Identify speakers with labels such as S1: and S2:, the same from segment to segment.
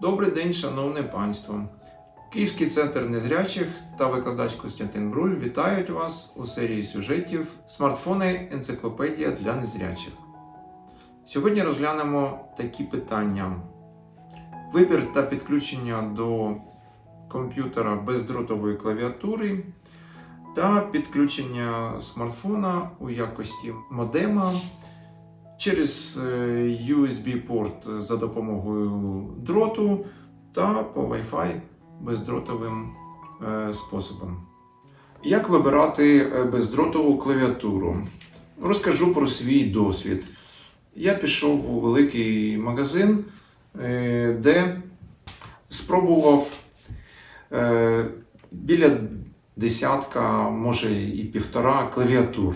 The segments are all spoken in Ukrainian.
S1: Добрий день, шановне панство! Київський центр незрячих та викладач Костянтин Бруль вітають вас у серії сюжетів Смартфони Енциклопедія для незрячих. Сьогодні розглянемо такі питання: вибір та підключення до комп'ютера бездротової клавіатури та підключення смартфона у якості модема через е, USB-порт за допомогою дроту та по Wi-Fi бездротовим е, способом. Як вибирати е, бездротову клавіатуру? Розкажу про свій досвід. Я пішов у великий магазин, е, де спробував е, біля десятка, може і півтора клавіатур.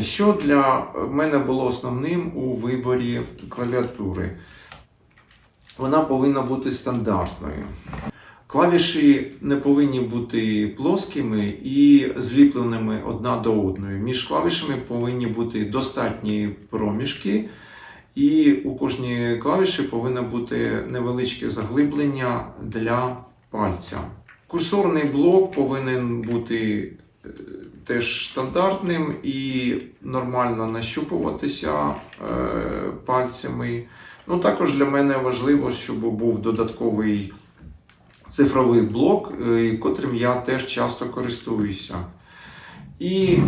S1: Що для мене було основним у виборі клавіатури? Вона повинна бути стандартною. Клавіші не повинні бути плоскими і зліпленими одна до одної. Між клавішами повинні бути достатні проміжки, і у кожній клавіші повинно бути невеличке заглиблення для пальця. Курсорний блок повинен бути теж стандартним і нормально нащупуватися е, пальцями. Ну, також для мене важливо, щоб був додатковий цифровий блок, е, котрим я теж часто користуюся. І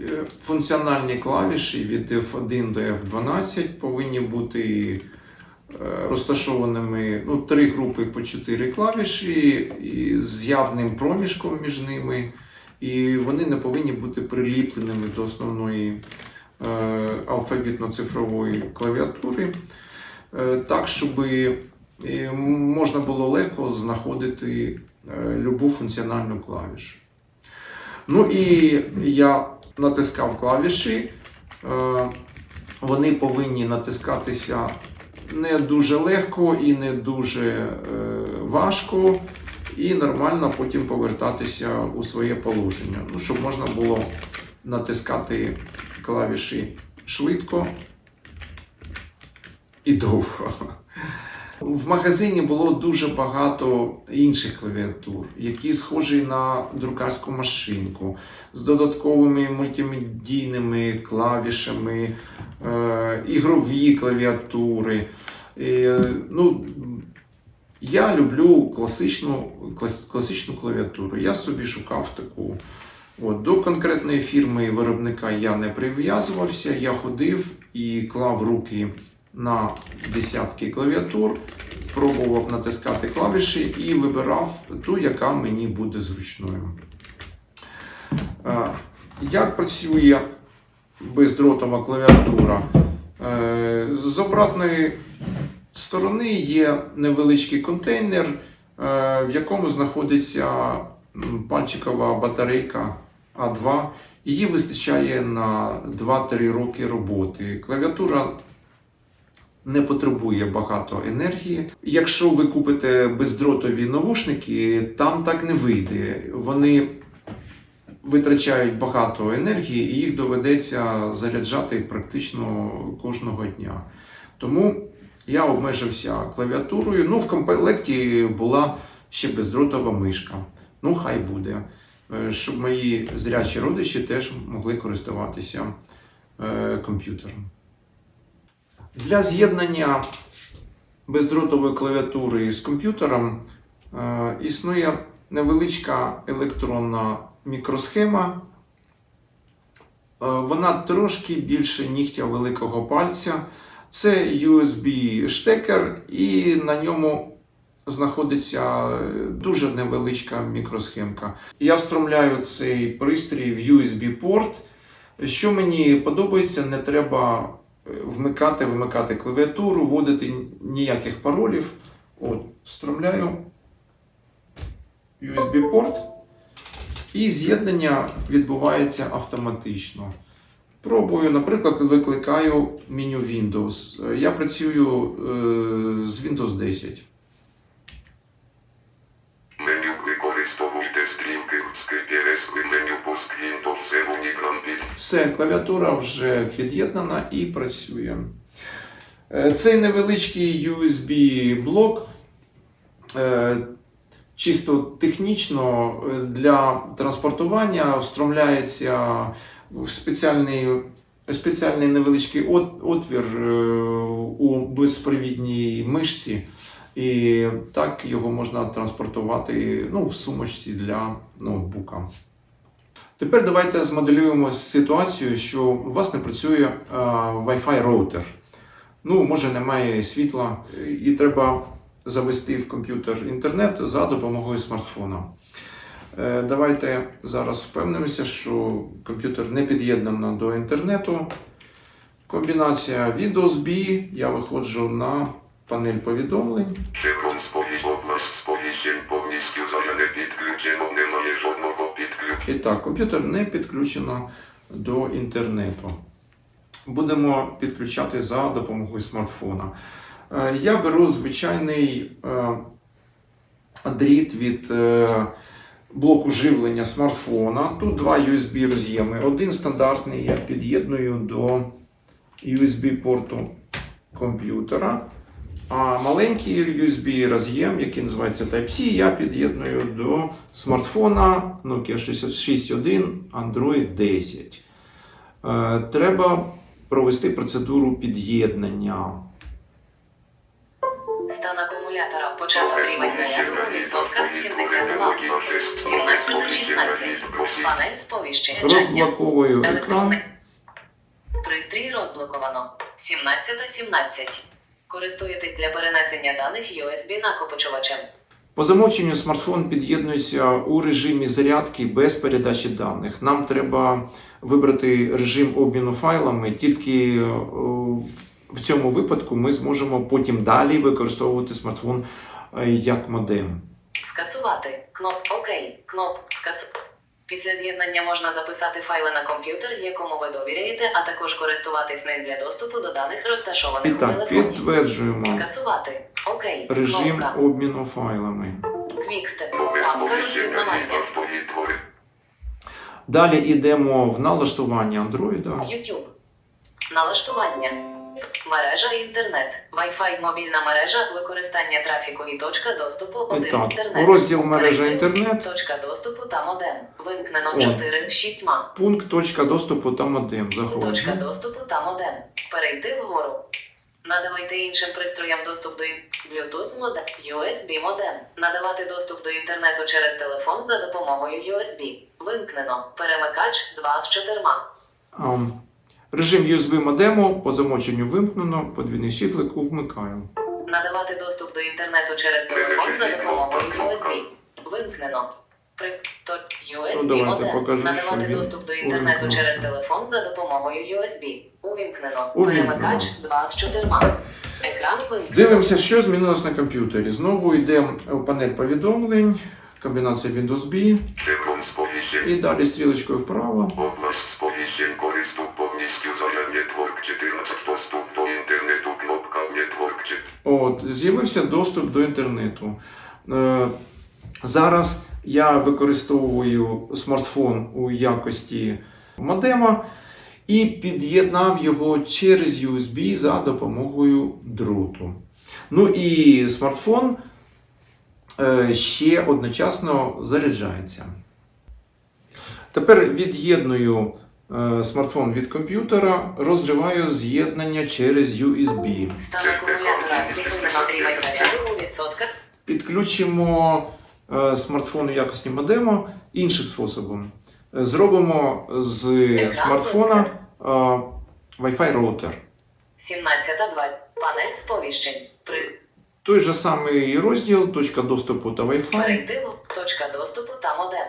S1: е, функціональні клавіші від F1 до F12 повинні бути розташованими ну, три групи по 4 клавіші з явним проміжком між ними. І вони не повинні бути приліпленими до основної е, алфавітно-цифрової клавіатури, е, так, щоб е, можна було легко знаходити е, любу функціональну клавішу. Ну і я натискав клавіші. Е, вони повинні натискатися не дуже легко і не дуже е, важко, і нормально потім повертатися у своє положення. Ну, щоб можна було натискати клавіші швидко і довго. В магазині було дуже багато інших клавіатур, які схожі на друкарську машинку з додатковими мультимедійними клавішами, е, ігрові клавіатури. Е, ну, я люблю класичну, клас- класичну клавіатуру. Я собі шукав таку. От, до конкретної фірми і виробника я не прив'язувався, я ходив і клав руки на десятки клавіатур, пробував натискати клавіші і вибирав ту, яка мені буде зручною. Е, Як працює бездротова клавіатура? Е, З обратної сторони є невеличкий контейнер, е, в якому знаходиться пальчикова батарейка А2. Її вистачає на 2-3 роки роботи. Клавіатура не потребує багато енергії. Якщо ви купите бездротові навушники, там так не вийде. Вони витрачають багато енергії і їх доведеться заряджати практично кожного дня. Тому я обмежився клавіатурою. Ну, в комплекті була ще бездротова мишка. Ну, хай буде. Е, Щоб мої зрячі родичі теж могли користуватися е, комп'ютером. Для з'єднання бездротової клавіатури з комп'ютером е, існує невеличка електронна мікросхема. Вона трошки більше нігтя великого пальця. Це USB-штекер, і на ньому знаходиться е, дуже невеличка мікросхемка. Я встромляю цей пристрій в USB-порт. Що мені подобається, не треба е, вмикати, вимикати клавіатуру, вводити ніяких паролів. От, встромляю USB-порт, і з'єднання відбувається автоматично. Пробую, наприклад, викликаю меню Windows. Е, Я працюю е, з Windows 10.
S2: Меню використовуйте стрілки з пересли меню пуск Windows під
S1: Все, клавіатура вже під'єднана і працює. Е, Цей невеличкий USB-блок е, чисто технічно е, для транспортування встромляється спеціальний, спеціальний невеличкий от, отвір е, у безпровідній мишці. І так його можна транспортувати ну, в сумочці для ноутбука. Тепер давайте змоделюємо ситуацію, що у вас не працює е, Wi-Fi роутер. Ну, може, немає світла, і треба завести в комп'ютер інтернет за допомогою смартфона. Е, Давайте зараз впевнимося, що комп'ютер не під'єднано до інтернету. Комбінація Windows B. Я виходжу на панель повідомлень.
S2: Повністю підключено, немає жодного підключення.
S1: І так, комп'ютер не підключено до інтернету. Будемо підключати за допомогою смартфона. Е, Я беру звичайний е, дріт від блоку живлення смартфона. Тут два USB роз'єми. Один стандартний я під'єдную до USB-порту комп'ютера. А маленький USB роз'єм, який називається Type-C, я під'єдную до смартфона Nokia 661 Android 10. Е, Треба провести процедуру під'єднання.
S3: Стан акумулятора. Початок рівень заряду у відсотках 72. 17-16. Панель сповіщення чатня.
S1: Розблоковую екран.
S3: Електронний. Пристрій розблоковано. 17-17. Користуєтесь для перенесення даних USB накопичувачем.
S1: По замовченню смартфон під'єднується у режимі зарядки без передачі даних. Нам треба вибрати режим обміну файлами, тільки е, в- в цьому випадку ми зможемо потім далі використовувати смартфон е, як модем.
S3: Скасувати. Кноп ОК. Кноп скасу. Після з'єднання можна записати файли на комп'ютер, якому ви довіряєте, а також користуватись ним для доступу до даних
S1: І
S3: розташованих у
S1: так,
S3: телефоні.
S1: підтверджуємо
S3: Скасувати. ОК.
S1: режим
S3: Кнопка.
S1: обміну файлами.
S3: Квікстеп. Папка розпізнавання.
S1: Далі йдемо в налаштування Android.
S3: YouTube. Налаштування. Мережа інтернет. Wi-Fi мобільна мережа. Використання трафіку і точка доступу.
S1: І
S3: 1
S1: так,
S3: інтернет.
S1: розділ мережа інтернет.
S3: Точка доступу та модем. Вимкнено
S1: О.
S3: 4 6
S1: Пункт точка доступу та модем.
S3: Точка доступу та модем. Перейти вгору. Надавайте іншим пристроям доступ до ін- Bluetooth модем, USB модем. Надавати доступ до інтернету через телефон за допомогою USB. Вимкнено. Перемикач 2 з 4.
S1: Режим USB модему по замовченню вимкнено, подвійний щитлик вмикаю.
S3: Надавати доступ до інтернету через телефон за допомогою USB. Вимкнено. При то USB
S1: Ну, давайте
S3: модем.
S1: покажу,
S3: Надавати доступ до інтернету
S1: увімкнувся.
S3: через телефон за допомогою USB. Увімкнено.
S1: Увімкнено.
S3: Перемикач 2 з 4. Екран вимкнено.
S1: Дивимося, що змінилось на комп'ютері. Знову йдемо в панель повідомлень, комбінація Windows B. І далі стрілочкою вправо.
S2: Область
S1: От, з'явився доступ до інтернету. Е, зараз я використовую смартфон у якості модема і під'єднав його через USB за допомогою дроту. Ну і смартфон е, ще одночасно заряджається. Тепер від'єдную смартфон від комп'ютера, розриваю з'єднання через USB.
S3: Стан акумулятора. Рівень заряду у відсотках.
S1: Підключимо е, смартфон у якості модему іншим способом. Е, Зробимо з смартфона е, Wi-Fi роутер.
S3: 17.2. Панель сповіщень. При
S1: Той же самий розділ, точка доступу та Wi-Fi,
S3: перейти точка доступу та модем.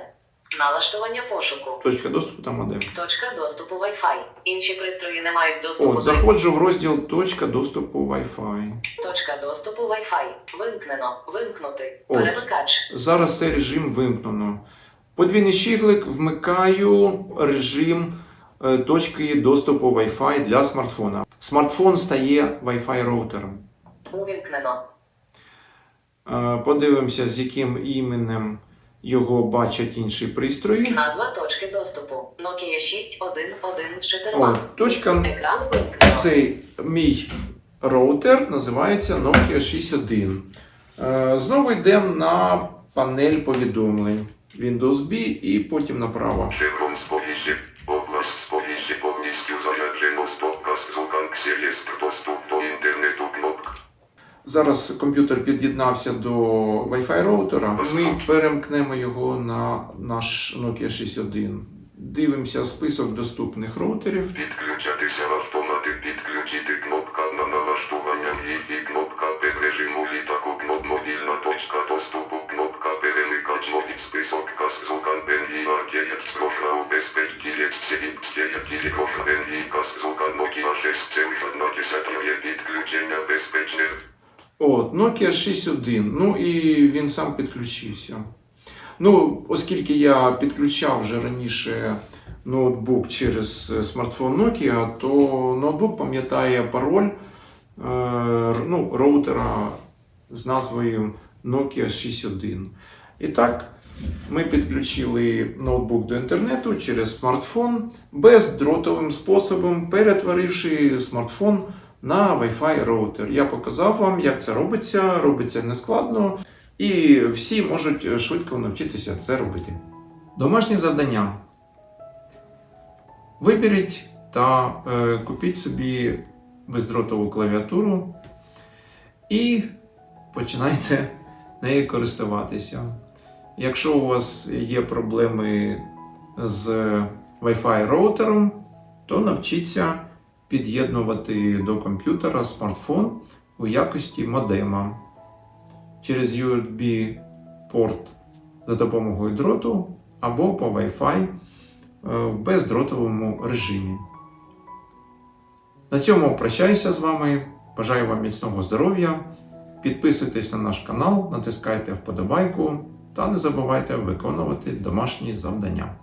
S3: Налаштування пошуку.
S1: точка доступу та модем.
S3: Точка доступу Wi-Fi. Інші пристрої не мають доступу
S1: От, заходжу в розділ точка доступу Wi-Fi.
S3: точка доступу Wi-Fi. Вимкнено. Вимкнути.
S1: От.
S3: Перемикач.
S1: Зараз цей режим вимкнено. Подвійний щиглик вмикаю режим е, точки доступу Wi-Fi для смартфона. Смартфон стає Wi-Fi роутером.
S3: Увімкнено.
S1: Е, Подивимося, з яким іменем його бачать інші пристрої.
S3: Назва точки доступу. Nokia 6.1.1 з 4.
S1: О, точка-
S3: Екран вимкнено.
S1: Цей мій роутер називається Nokia 6.1. Е, Знову йдемо на панель повідомлень Windows B і потім направо. Зараз комп'ютер під'єднався до Wi-Fi роутера. Ми перемкнемо його на наш Nokia 6.1. Дивимося список доступних роутерів.
S2: Nokia
S1: 6.1. Ну і він сам підключився. Ну, оскільки я підключав вже раніше ноутбук через е, смартфон Nokia, то ноутбук пам'ятає пароль е, ну, роутера з назвою Nokia 6.1. І так, ми підключили ноутбук до інтернету через смартфон бездротовим способом, перетворивши смартфон на Wi-Fi роутер. Я показав вам, як це робиться. Робиться нескладно, і всі можуть швидко навчитися це робити. Домашнє завдання. Виберіть та е, купіть собі бездротову клавіатуру і починайте нею користуватися. Якщо у вас є проблеми з Wi-Fi роутером, то навчіться під'єднувати до комп'ютера смартфон у якості модема через USB-порт за допомогою дроту або по Wi-Fi е, в бездротовому режимі. На цьому прощаюся з вами. Бажаю вам міцного здоров'я. Підписуйтесь на наш канал, натискайте вподобайку та не забувайте виконувати домашні завдання.